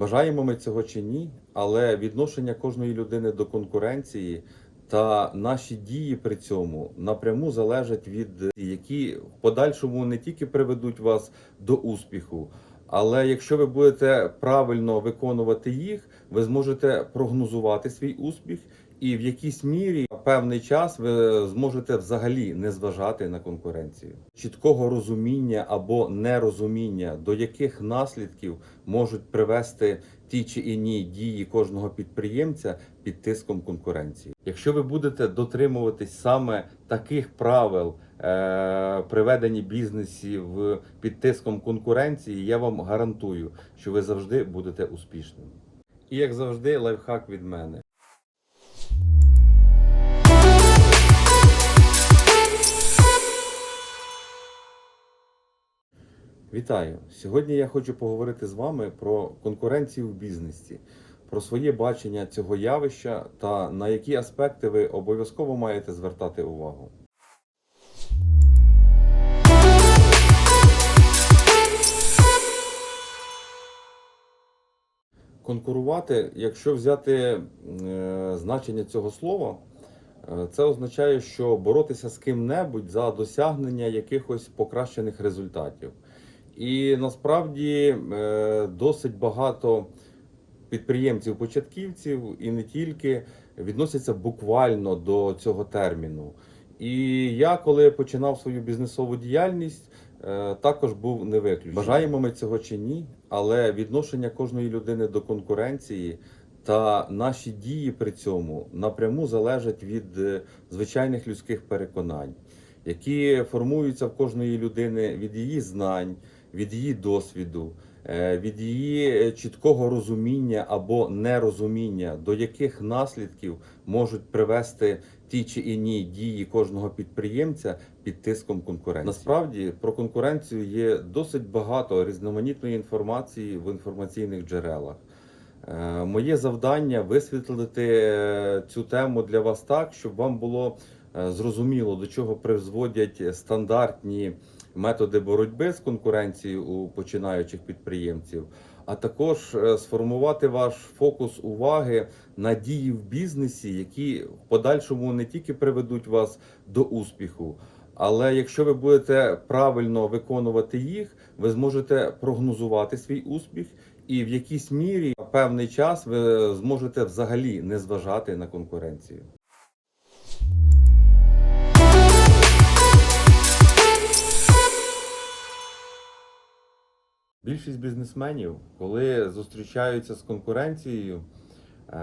Бажаємо ми цього чи ні, але відношення кожної людини до конкуренції та наші дії при цьому напряму залежать від які в подальшому не тільки приведуть вас до успіху, але якщо ви будете правильно виконувати їх, ви зможете прогнозувати свій успіх, і в якійсь мірі певний час ви зможете взагалі не зважати на конкуренцію. Чіткого розуміння або нерозуміння, до яких наслідків можуть привести ті чи іні дії кожного підприємця під тиском конкуренції. Якщо ви будете дотримуватись саме таких правил е, приведення бізнесів під тиском конкуренції, я вам гарантую, що ви завжди будете успішним. І як завжди, лайфхак від мене. Вітаю! Сьогодні я хочу поговорити з вами про конкуренцію в бізнесі, про своє бачення цього явища та на які аспекти ви обов'язково маєте звертати увагу. Конкурувати, якщо взяти е, значення цього слова, е, це означає, що боротися з ким-небудь за досягнення якихось покращених результатів. І насправді е, досить багато підприємців-початківців і не тільки відносяться буквально до цього терміну. І я, коли починав свою бізнесову діяльність, е, також був не виключений. Бажаємо ми цього чи ні, але відношення кожної людини до конкуренції та наші дії при цьому напряму залежать від е, звичайних людських переконань, які формуються в кожної людини від її знань, від її досвіду, е, від її е, чіткого розуміння або нерозуміння, до яких наслідків можуть привести ті чи іні дії кожного підприємця під тиском конкуренції. Насправді про конкуренцію є досить багато різноманітної інформації в інформаційних джерелах. Е, Моє завдання висвітлити цю тему для вас так, щоб вам було зрозуміло, до чого призводять стандартні методи боротьби з конкуренцією у починаючих підприємців, а також е, сформувати ваш фокус уваги на дії в бізнесі, які в подальшому не тільки приведуть вас до успіху. Але якщо ви будете правильно виконувати їх, ви зможете прогнозувати свій успіх, і в якійсь мірі певний час ви зможете взагалі не зважати на конкуренцію. Більшість бізнесменів, коли зустрічаються з конкуренцією, е,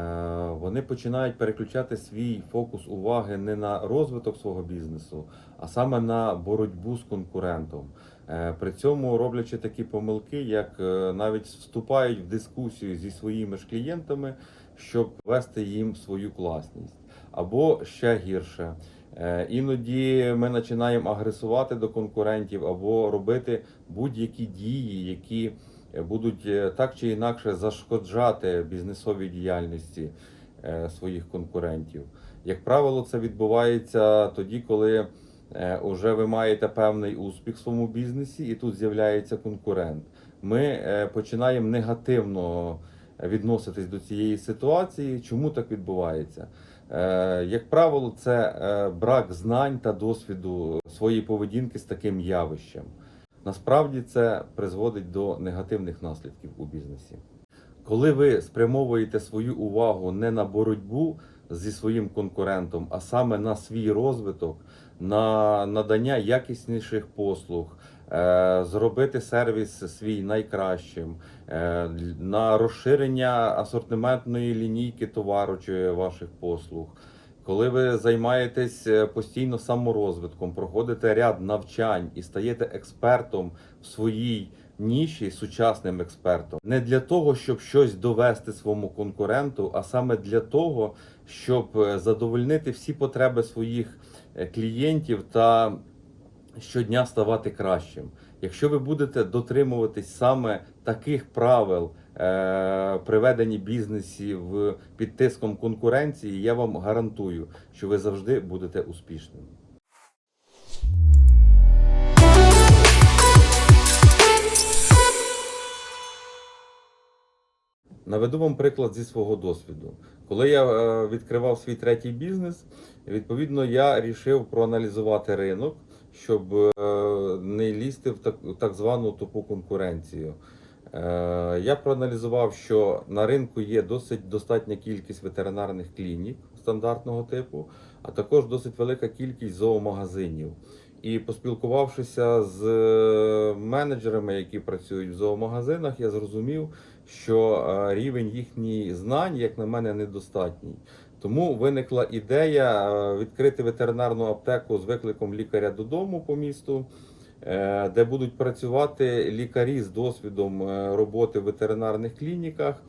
вони починають переключати свій фокус уваги не на розвиток свого бізнесу, а саме на боротьбу з конкурентом. Е, При цьому роблячи такі помилки, як е, навіть вступають в дискусію зі своїми ж клієнтами, щоб вести їм свою класність, або ще гірше. Е, Іноді ми починаємо агресувати до конкурентів або робити будь-які дії, які будуть е, так чи інакше зашкоджати бізнесовій діяльності е, своїх конкурентів. Як правило, це відбувається тоді, коли вже ви маєте певний успіх в своєму бізнесі, і тут з'являється конкурент. Ми починаємо негативно відноситись до цієї ситуації. Чому так відбувається? Е, Як правило, це е, брак знань та досвіду своєї поведінки з таким явищем. Насправді це призводить до негативних наслідків у бізнесі. Коли ви спрямовуєте свою увагу не на боротьбу зі своїм конкурентом, а саме на свій розвиток, на надання якісніших послуг, зробити сервіс свій найкращим, е, на розширення асортиментної лінійки товару чи ваших послуг. Коли ви займаєтесь е, постійно саморозвитком, проходите ряд навчань і стаєте експертом в своїй ніші, сучасним експертом, не для того, щоб щось довести своєму конкуренту, а саме для того, щоб е, задовольнити всі потреби своїх е, клієнтів та щодня ставати кращим. Якщо ви будете дотримуватись саме таких правил е, приведення бізнесів під тиском конкуренції, я вам гарантую, що ви завжди будете успішним. Наведу вам приклад зі свого досвіду. Коли я е, відкривав свій третій бізнес, відповідно я рішив проаналізувати ринок, щоб е, не лізти в так, так звану тупу конкуренцію. Е, Я проаналізував, що на ринку є досить достатня кількість ветеринарних клінік стандартного типу, а також досить велика кількість зоомагазинів. І поспілкувавшися з е, менеджерами, які працюють в зоомагазинах, я зрозумів, що рівень їхніх знань, як на мене, недостатній. Тому виникла ідея е, відкрити ветеринарну аптеку з викликом лікаря додому по місту, е, де будуть працювати лікарі з досвідом е, роботи в ветеринарних клініках.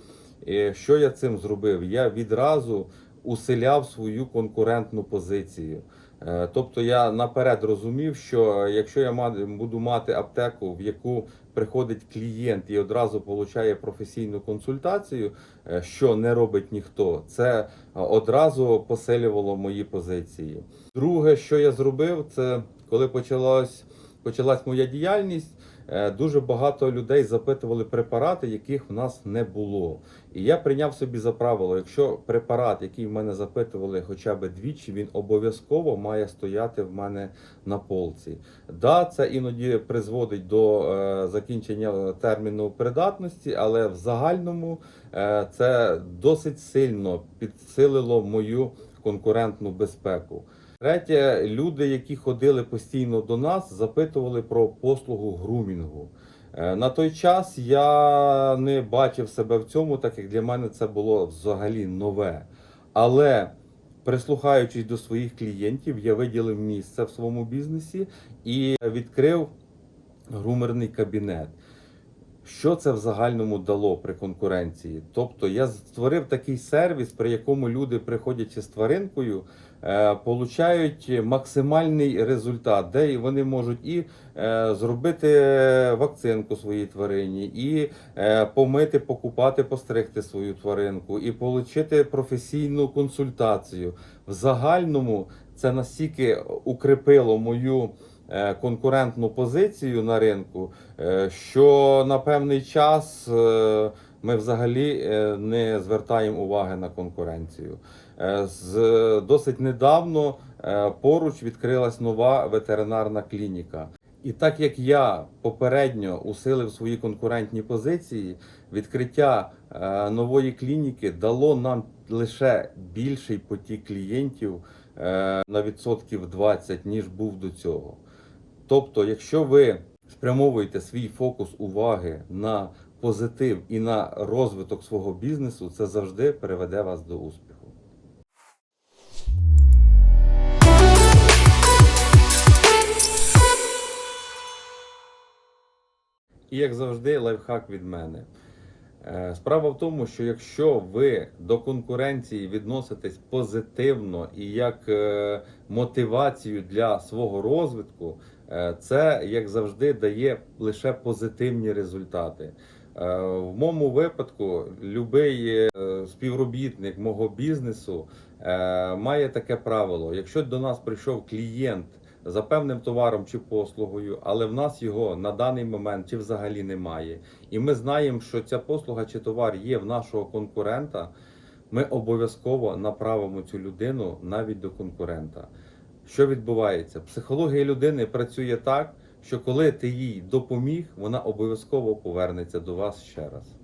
Що я цим зробив? Я відразу усиляв свою конкурентну позицію. Е, Тобто я наперед розумів, що якщо я буду мати аптеку, в яку приходить клієнт і одразу отримує професійну консультацію, е, що не робить ніхто, це е, одразу посилювало мої позиції. Друге, що я зробив, це коли почалась, почалась моя діяльність. Е, Дуже багато людей запитували препарати, яких в нас не було. І я прийняв собі за правило, якщо препарат, який в мене запитували хоча б двічі, він обов'язково має стояти в мене на полці. Да, це іноді призводить до е, закінчення терміну придатності, але в загальному е, це досить сильно підсилило мою конкурентну безпеку. Третє, люди, які ходили постійно до нас, запитували про послугу грумінгу. Е, На той час я не бачив себе в цьому, так як для мене це було взагалі нове. Але прислухаючись до своїх клієнтів, я виділив місце в своєму бізнесі і відкрив грумерний кабінет. Що це в загальному дало при конкуренції? Тобто я створив такий сервіс, при якому люди, приходячи з тваринкою, е, получають максимальний результат, де вони можуть і е, зробити вакцинку своїй тварині, і е, помити, покупати, постригти свою тваринку, і отримати професійну консультацію. В загальному це настільки укріпило мою конкурентну позицію на ринку, е, що на певний час е, ми взагалі е, не звертаємо уваги на конкуренцію. Е, З досить недавно е, поруч відкрилась нова ветеринарна клініка. І так як я попередньо усилив свої конкурентні позиції, відкриття е, нової клініки дало нам лише більший потік клієнтів е, на відсотків 20, ніж був до цього. Тобто, якщо ви спрямовуєте свій фокус уваги на позитив і на розвиток свого бізнесу, це завжди приведе вас до успіху. І як завжди, лайфхак від мене. Е, Справа в тому, що якщо ви до конкуренції відноситесь позитивно і як е, мотивацію для свого розвитку, це як завжди дає лише позитивні результати. Е, В моєму випадку будь-який співробітник мого бізнесу е, має таке правило: якщо до нас прийшов клієнт за певним товаром чи послугою, але в нас його на даний момент чи взагалі немає, і ми знаємо, що ця послуга чи товар є в нашого конкурента, ми обов'язково направимо цю людину навіть до конкурента. Що відбувається? Психологія людини працює так, що коли ти їй допоміг, вона обов'язково повернеться до вас ще раз.